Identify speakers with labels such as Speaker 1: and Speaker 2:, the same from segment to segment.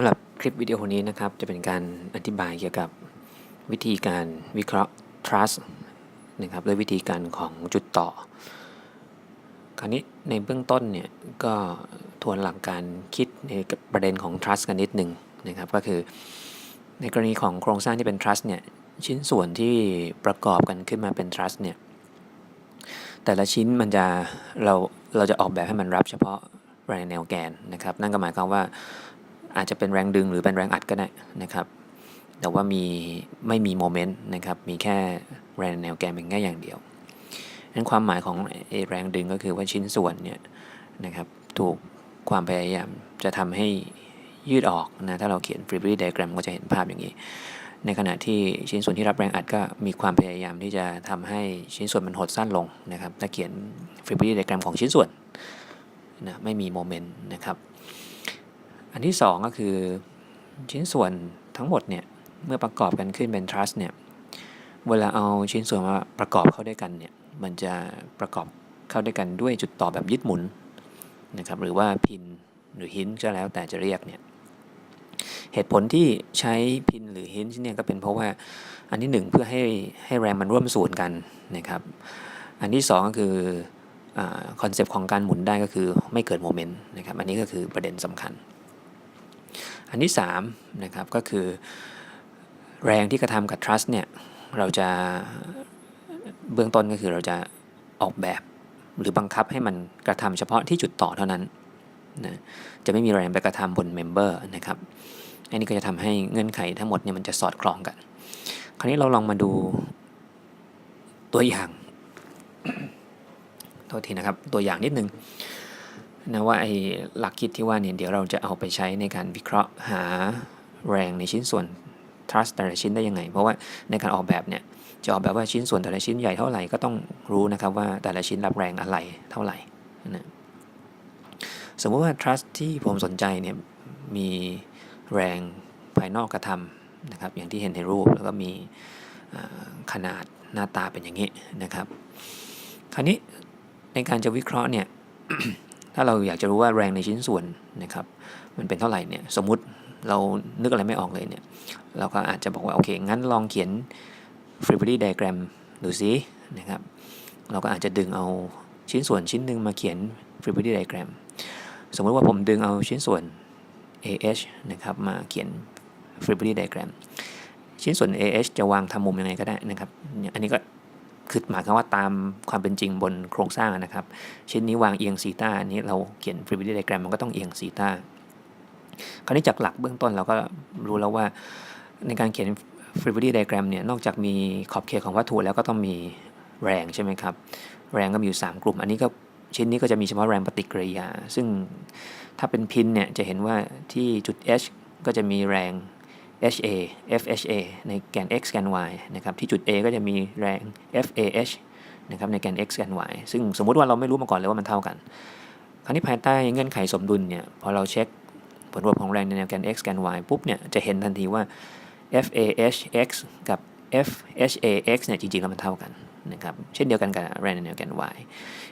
Speaker 1: ำหรับคลิปวิดีโอนี้นะครับ จะเป็นการอธิบายเกี่ยวกับวิธีการวิเคราะห์ trust นะครับด้วยวิธีการของจุดต่อ คราวนี้ในเบื้องต้นเนี่ยก็ทวนหลักการคิดในประเด็นของ trust กันนิดหนึ่งนะครับก็คือในกรณีของโครงสร้างที่เป็น trust เนี่ยชิ้นส่วนที่ประกอบกันขึ้นมาเป็น trust เนี่ยแต่ละชิ้นมันจะเราเราจะออกแบบให้มันรับเฉพาะแรงแนวแกนนะครับ นั่นก็หมายความว่า อาจจะเป็นแรงดึงหรือเป็นแรงอัดก็ได้นะครับ แต่ว่ามีไม่มีโมเมนต์นะครับ มีแค่แรงแนวแกนเป็นแค่อย่างเดียวนั้นความหมายของอแรงดึงก็คือว่าชิ้นส่วนเนี่ยนะครับถูกความพยายามจะทำให้ยืดออกนะถ้าเราเขียน free body diagram ก็จะเห็นภาพอย่างนี้ ในขณะที่ชิ้นส่วนที่รับแรงอัดก็มีความพยายามที่จะทำให้ชิ้นส่วนมันหดสั้นลงนะครับถ้าเขียน free body diagram ของชิ้นส่วนนะไม่มีโมเมนต์นะครับ อันที่ 2 ก็คือชิ้นส่วนทั้งหมดเนี่ยเมื่อประกอบกันขึ้นเป็น truss เนี่ยเวลาเอาชิ้นส่วนมาประกอบเข้าด้วยกันเนี่ยมันจะประกอบเข้าด้วยกันด้วยจุดต่อแบบยึดหมุนนะครับหรือว่าพินหรือฮินก็แล้วแต่จะเรียกเนี่ยเหตุผลที่ใช้พินหรือฮินเนี่ยก็เป็นเพราะว่าอันที่ 1 เพื่อให้ให้แรงมันร่วมส่วนกันนะครับอันที่ 2 ก็คือคอนเซปต์ของการหมุนได้ก็คือไม่เกิดโมเมนต์นะครับอันนี้ก็คือประเด็นสำคัญ อันที่3นะครับก็คือแรงที่กระทำกับ trust เนี่ยเราจะเบื้องต้นก็คือเราจะออกแบบหรือบังคับให้มันกระทำเฉพาะที่จุดต่อเท่านั้นนะจะไม่มีแรงไปกระทำบนเมมเบอร์นะครับอันนี้ก็จะทำให้เงื่อนไขทั้งหมดเนี่ยมันจะสอดคล้องกัน คราวนี้เราลองมาดูตัวอย่างโทษทีนะครับตัวอย่างนิดนึง นะว่าไอ้หลักคิดที่ว่าเนี่ยเดี๋ยวเราจะเอาไปใช้ในการวิเคราะห์หาแรงในชิ้นส่วน trust แต่ละชิ้นได้ยังไง เพราะว่าในการออกแบบเนี่ยจะออกแบบว่าชิ้นส่วนแต่ละชิ้นใหญ่เท่าไหร่ก็ต้องรู้นะครับว่าแต่ละชิ้นรับแรงอะไรเท่าไหร่นะสมมติว่า trust ที่ผมสนใจเนี่ยมีแรงภายนอกกระทำนะครับอย่างที่เห็นในรูปแล้วก็มีขนาดหน้าตาเป็นอย่างนี้นะครับ คราวนี้ในการจะวิเคราะห์เนี่ย ถ้าเราอยากจะรู้ว่าแรงในชิ้นส่วนนะครับ มันเป็นเท่าไหร่เนี่ย สมมุติเรานึกอะไรไม่ออกเลยเนี่ย เราก็อาจจะบอกว่า โอเค งั้นลองเขียน free body diagram ดูซินะครับ เราก็อาจจะดึงเอาชิ้นส่วนชิ้นหนึ่งมาเขียน free body diagram สมมติว่าผมดึงเอาชิ้นส่วน AH นะครับ มาเขียน free body diagram ชิ้นส่วน AH จะวางทำมุมยังไงก็ได้นะครับ อันนี้ก็ คือหมายความว่าตามความเป็นจริงบนโครงสร้างนะครับ เชิ้นนี้วางเอียงซีตาอันนี้เราเขียน free body diagram มันก็ต้องเอียงซีตาคราวนี้จากหลักเบื้องต้นเราก็รู้แล้วว่าในการเขียน free body diagram เนี่ยนอกจากมีขอบเขตของวัตถุแล้วก็ต้องมีแรงใช่ไหมครับ แรงก็มีอยู่ 3 กลุ่ม อันนี้ก็ชิ้นนี้ก็จะมีเฉพาะแรงปฏิกิริยา ซึ่งถ้าเป็นพินเนี่ยจะเห็นว่าที่จุด H ก็จะมีแรง HA FHA ในแกน x แกน y นะครับที่จุด A ก็จะมีแรง FAH นะครับในแกน x แกน y ซึ่งสมมุติว่าเราไม่รู้มาก่อนเลยว่ามันเท่ากัน คราวนี้ภายใต้เงื่อนไขสมดุลเนี่ยพอเราเช็คผลรวมของแรงในแนวแกน x แกน y ปุ๊บเนี่ยจะเห็นทันทีว่า FAHX กับ FHAX เนี่ยจริงๆแล้วมันเท่ากันนะครับเช่นเดียวกันกับแรงในแนวแกน y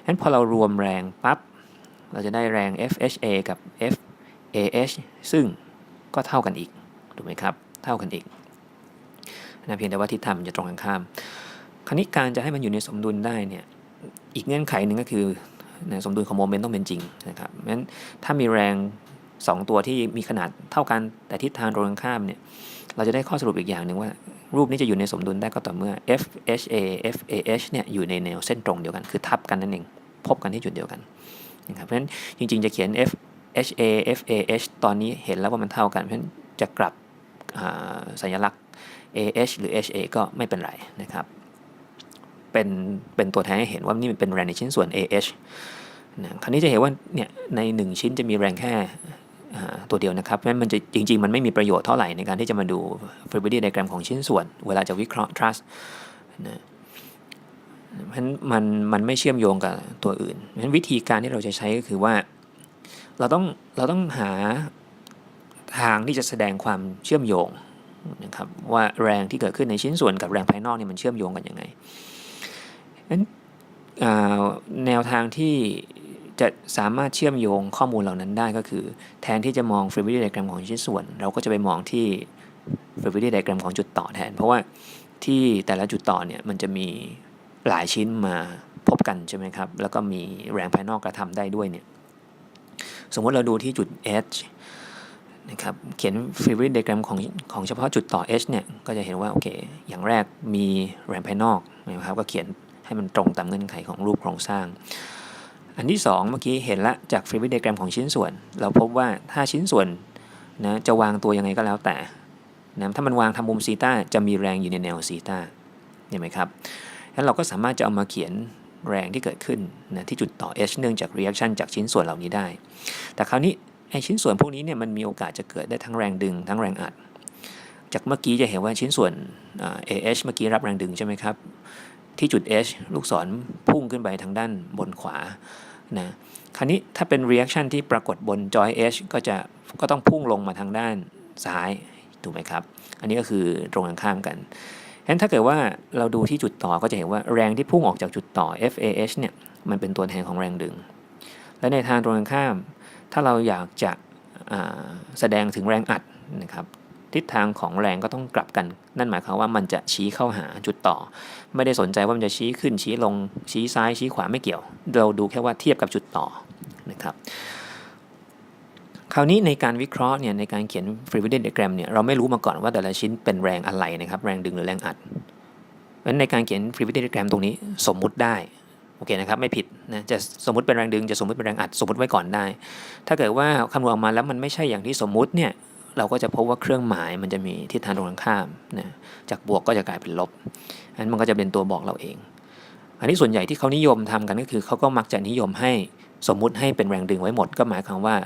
Speaker 1: งั้นพอเรารวมแรงปั๊บเราจะได้แรง FHA กับ FAH ซึ่งก็เท่ากันอีก ถูกไหมครับ เท่ากันอีกนะเพียงแต่ว่าทิศทางมันจะตรงกันข้าม คราวนี้การจะให้มันอยู่ในสมดุลได้เนี่ยอีกเงื่อนไขหนึ่งก็คือนะสมดุลของโมเมนต์ต้องเป็นจริงนะครับงั้นถ้ามีแรง 2 ตัวที่มีขนาดเท่ากันแต่ทิศทางตรงกันข้ามเนี่ยเราจะได้ข้อสรุปอีกอย่างหนึ่งว่า รูปนี้จะอยู่ในสมดุลได้ก็ต่อเมื่อ FHA FAH เนี่ยอยู่ในแนวเส้นตรงเดียวกัน คือทับกันนั่นเอง พบกันที่จุดเดียวกันนะครับเพราะฉะนั้นจริงๆจะเขียน FHA FAH ตอนนี้เห็นแล้วว่ามันเท่ากันเพราะฉะนั้นจะกลับ สัญลักษณ์ AH หรือ HA ก็ไม่เป็นไรนะครับ เป็นเป็นตัวแทนให้เห็นว่านี่เป็นแรงในชิ้นส่วน AH นะคราวนี้จะเห็นว่าเนี่ยใน 1 ชิ้นจะมีแรงแค่ตัวเดียวนะครับเพราะฉะนั้นมันจะจริง ๆ มันไม่มีประโยชน์เท่าไหร่ในการที่จะมาดู free body diagram ของชิ้นส่วน เวลาจะวิเคราะห์ trust นะเพราะฉะนั้นมันมันไม่เชื่อมโยงกับตัวอื่นเพราะฉะนั้นวิธีการที่เราจะใช้ก็คือว่า เราต้องเราต้องหา ทางที่จะแสดงความเชื่อมโยงนะครับว่าแรงที่เกิดขึ้นในชิ้นส่วนกับแรงภายนอกนี่มันเชื่อมโยงกันยังไงนั้นแนวทางที่จะสามารถเชื่อมโยงข้อมูลเหล่านั้นได้ก็คือ แทนที่จะมอง Fluidity diagram ของชิ้นส่วน เราก็จะไปมองที่ Fluidity diagram ของจุดต่อแทน เพราะว่าที่แต่ละจุดต่อเนี่ยมันจะมีหลายชิ้นมาพบกันใช่ไหมครับ แล้วก็มีแรงภายนอกกระทำได้ด้วยเนี่ย สมมติเราดูที่จุด H นะครับเขียน Fluidity diagram ของของเฉพาะจุดต่อ H เนี่ยก็จะเห็นว่าโอเคอย่างแรกมีแรงภายนอกนะครับก็เขียนให้มันตรงตามเงื่อนไขของรูปโครงสร้าง อันที่ 2 เมื่อกี้เห็นละจาก Fluidity diagram ของชิ้นส่วน เราพบว่าถ้าชิ้นส่วนนะจะวางตัวยังไงก็แล้วแต่นะถ้ามันวางทำมุมซีตาจะมีแรงอยู่ในแนวซีตาเห็นไหมครับงั้นเราก็สามารถจะเอามาเขียนแรงที่เกิดขึ้นนะที่จุดต่อ H เนื่องจาก reaction จากชิ้นส่วนเหล่านี้ได้ แต่คราวนี้ ชิ้นส่วนพวกนี้เนี่ยมันมีโอกาสจะเกิดได้ทั้งแรงดึง ทั้งแรงอัด จากเมื่อกี้จะเห็นว่าชิ้นส่วน AH เมื่อกี้รับแรงดึงใช่ไหมครับ ที่จุด H ลูกศรพุ่งขึ้นไปทางด้านบนขวานะคราวนี้ถ้าเป็น reaction ที่ปรากฏบนจอย H ก็จะก็ต้องพุ่งลงมาทางด้านซ้ายถูกไหมครับ อันนี้ก็คือตรงกันข้ามกันฉะนั้นถ้าเกิดว่าเราดูที่จุดต่อก็จะเห็นว่าแรงที่พุ่งออกจากจุดต่อ FAH เนี่ยมันเป็นตัวแทนของแรงดึง และในทางตรงกันข้าม ถ้าเราอยากจะแสดงถึงแรงอัดนะครับทิศทางของแรงก็ต้องกลับกัน นั่นหมายความว่ามันจะชี้เข้าหาจุดต่อ ไม่ได้สนใจว่ามันจะชี้ขึ้นชี้ลงชี้ซ้ายชี้ขวาไม่เกี่ยว เราดูแค่ว่าเทียบกับจุดต่อนะครับคราวนี้ในการวิเคราะห์เนี่ยในการเขียน Fluidity diagram เนี่ยเราไม่รู้มาก่อนว่าแต่ละชิ้นเป็นแรงอะไรนะครับ แรงดึงหรือแรงอัดเพราะงั้นในการเขียน Fluidity diagram ตรงนี้สมมุติได้ โอเคนะครับไม่ผิดนะจะสมมติเป็นแรงดึงจะสมมติเป็นแรงอัดสมมติไว้ก่อนได้ ถ้าเกิดว่าคำนวณออกมาแล้วมันไม่ใช่อย่างที่สมมุติเนี่ยเราก็จะพบว่าเครื่องหมายมันจะมีทิศทางตรงกันข้ามนะจากบวกก็จะกลายเป็นลบอันมันก็จะเป็นตัวบอกเราเอง อันนี้ส่วนใหญ่ที่เขานิยมทำกันก็คือเขาก็มักจะนิยมให้สมมุติให้เป็นแรงดึงไว้หมด ก็หมายความว่า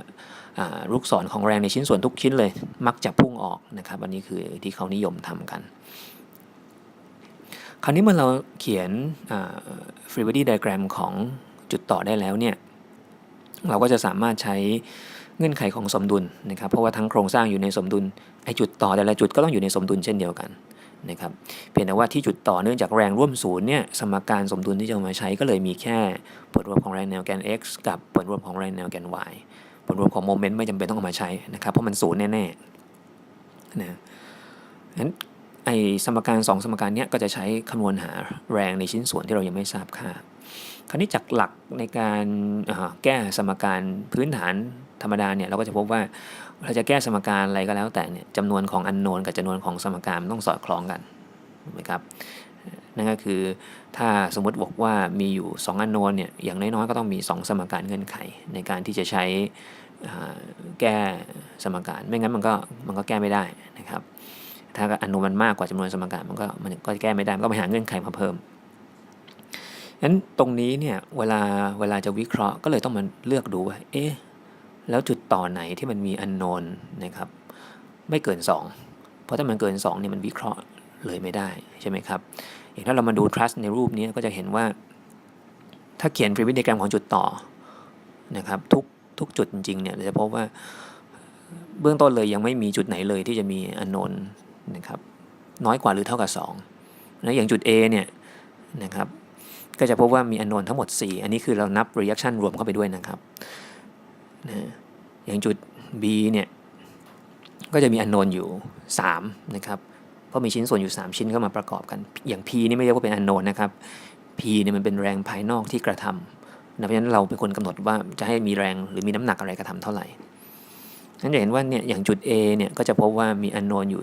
Speaker 1: ลูกศรของแรงในชิ้นส่วนทุกชิ้นเลย มักจะพุ่งออกนะครับอันนี้คือที่เขานิยมทำกัน คราวนี้เมื่อเราเขียน Fluidity diagram ของจุดต่อได้แล้วเนี่ยเราก็จะสามารถใช้เงื่อนไขของสมดุลนะครับเพราะว่าทั้งโครงสร้างอยู่ในสมดุลไอจุดต่อแต่ละจุดก็ต้องอยู่ในสมดุลเช่นเดียวกันนะครับเพียงแต่ว่าที่จุดต่อเนื่องจากแรงร่วมศูนย์เนี่ยสมการสมดุลที่จะมาใช้ก็เลยมีแค่ผลรวมของแรงแนวแกน x กับผลรวมของแรงแนวแกน y ผลรวมของโมเมนต์ไม่จำเป็นต้องเอามาใช้นะครับเพราะมันศูนย์แน่ๆนะนั้น อสมการ 2 สมการนี้ก็จะใช้คำนวณหาแรงในชิ้นส่วนที่เรายังไม่ทราบค่า คราวนี้จากหลักในการแก้สมการพื้นฐานธรรมดาเนี่ยเราก็จะพบว่าเราจะแก้สมการอะไรก็แล้วแต่เนี่ยจำนวนของอันโนนกับจำนวนของสมการมันต้องสอดคล้องกันถูกไหมครับนั่นก็คือถ้าสมมติบอกว่ามีอยู่ 2 อันโนนเนี่ยอย่างน้อยๆก็ต้องมี 2 สมการเงื่อนไข ในการที่จะใช้แก้สมการไม่งั้นมันก็มันก็แก้ไม่ได้นะครับ ถ้าอนโนนมันมากกว่าจำนวนสมการมันก็มันก็แก้ไม่ได้มันก็ไปหาเงื่อนไขมาเพิ่มงั้นตรงนี้เนี่ยเวลาเวลาจะวิเคราะห์ก็เลยต้องมาเลือกดูว่าเอ๊ะแล้วจุดต่อไหนที่มันมีอันโนนนะครับ ไม่เกิน 2 เพราะถ้ามันเกิน2เนี่ยมันวิเคราะห์เลยไม่ได้ใช่ไหมครับอย่างถ้าเรามาดู trust ในรูปนี้ก็จะเห็นว่า ถ้าเขียน primitive diagram ของจุดต่อนะครับทุกทุกจุดจริงๆเนี่ยจะพบว่าเบื้องต้นเลยยังไม่มีจุดไหนเลยที่จะมีอันโนน นะครับน้อยกว่าหรือเท่ากับ2นะอย่างจุด A เนี่ยนะครับก็จะพบว่ามีอันโนนทั้งหมด 4 อันนี้คือเรานับ reaction รวมเข้าไปด้วยนะครับนะอย่างจุด B เนี่ยก็จะมีอันโนนอยู่ 3 นะครับ เพราะมีชิ้นส่วนอยู่ 3 ชิ้นเข้ามาประกอบกัน อย่าง P นี่ไม่เรียกว่าเป็นอันโนนนะครับ P เนี่ยมันเป็นแรงภายนอกที่กระทำนะเพราะฉะนั้นเราเป็นคนกำหนดว่าจะให้มีแรงหรือมีน้ำหนักอะไรกระทำเท่าไหร่นั้นจะเห็นว่าเนี่ยอย่างจุด A เนี่ยก็จะพบว่ามีอันโนนอยู่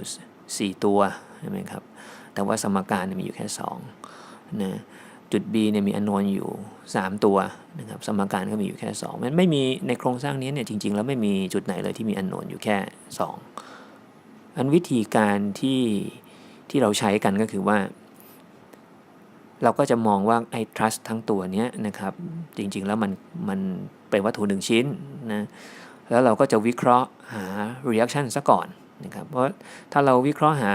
Speaker 1: 4 ตัวใช่ไหมครับแต่ว่าสมการมีอยู่แค่2นะจุด B เนี่ยมีอนโนนอยู่ 3 ตัวนะครับสมการก็มีอยู่แค่2มันไม่มีในโครงสร้างนี้เนี่ยจริง ๆ แล้วไม่มีจุดไหนเลยที่มีอนโนนอยู่แค่ 2 อันวิธีการที่ที่เราใช้กันก็คือว่า เราก็จะมองว่าไอ้ trust ทั้งตัวนี้นะครับจริง ๆ แล้วมันมันเป็นวัตถุหนึ่งชิ้นนะแล้วเราก็จะวิเคราะห์หา reaction ซะก่อน นะครับเพราะถ้าเราวิเคราะห์หา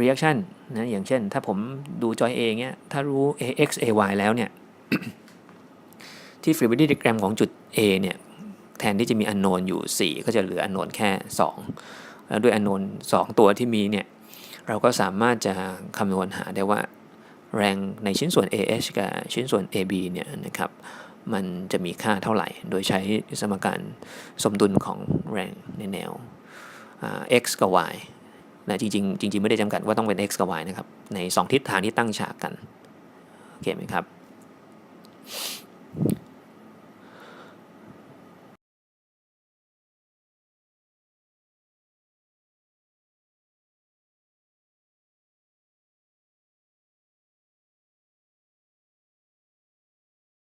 Speaker 1: reaction นะอย่างเช่น ถ้าผมดูจอย A เงี้ยถ้ารู้ ax ay แล้วเนี่ยที่ fluidity diagram ของจุด A เนี่ยแทนที่จะมีอันโนนอยู่ 4 ก็จะเหลืออันโนนแค่ 2 แล้วด้วยอันโนน2 ตัวที่มีเนี่ยเราก็สามารถจะคำนวณหาได้ว่าแรงในชิ้นส่วน AH กับชิ้นส่วน AB เนี่ยนะครับมันจะมีค่าเท่าไหร่ โดยใช้สมการสมดุลของแรงในแนว x กับ y นะจริงๆจริงไม่ได้จำกัดว่าต้องเป็น x กับ y นะครับ ใน 2 ทิศทางที่ตั้งฉากกัน โอเคไหมครับ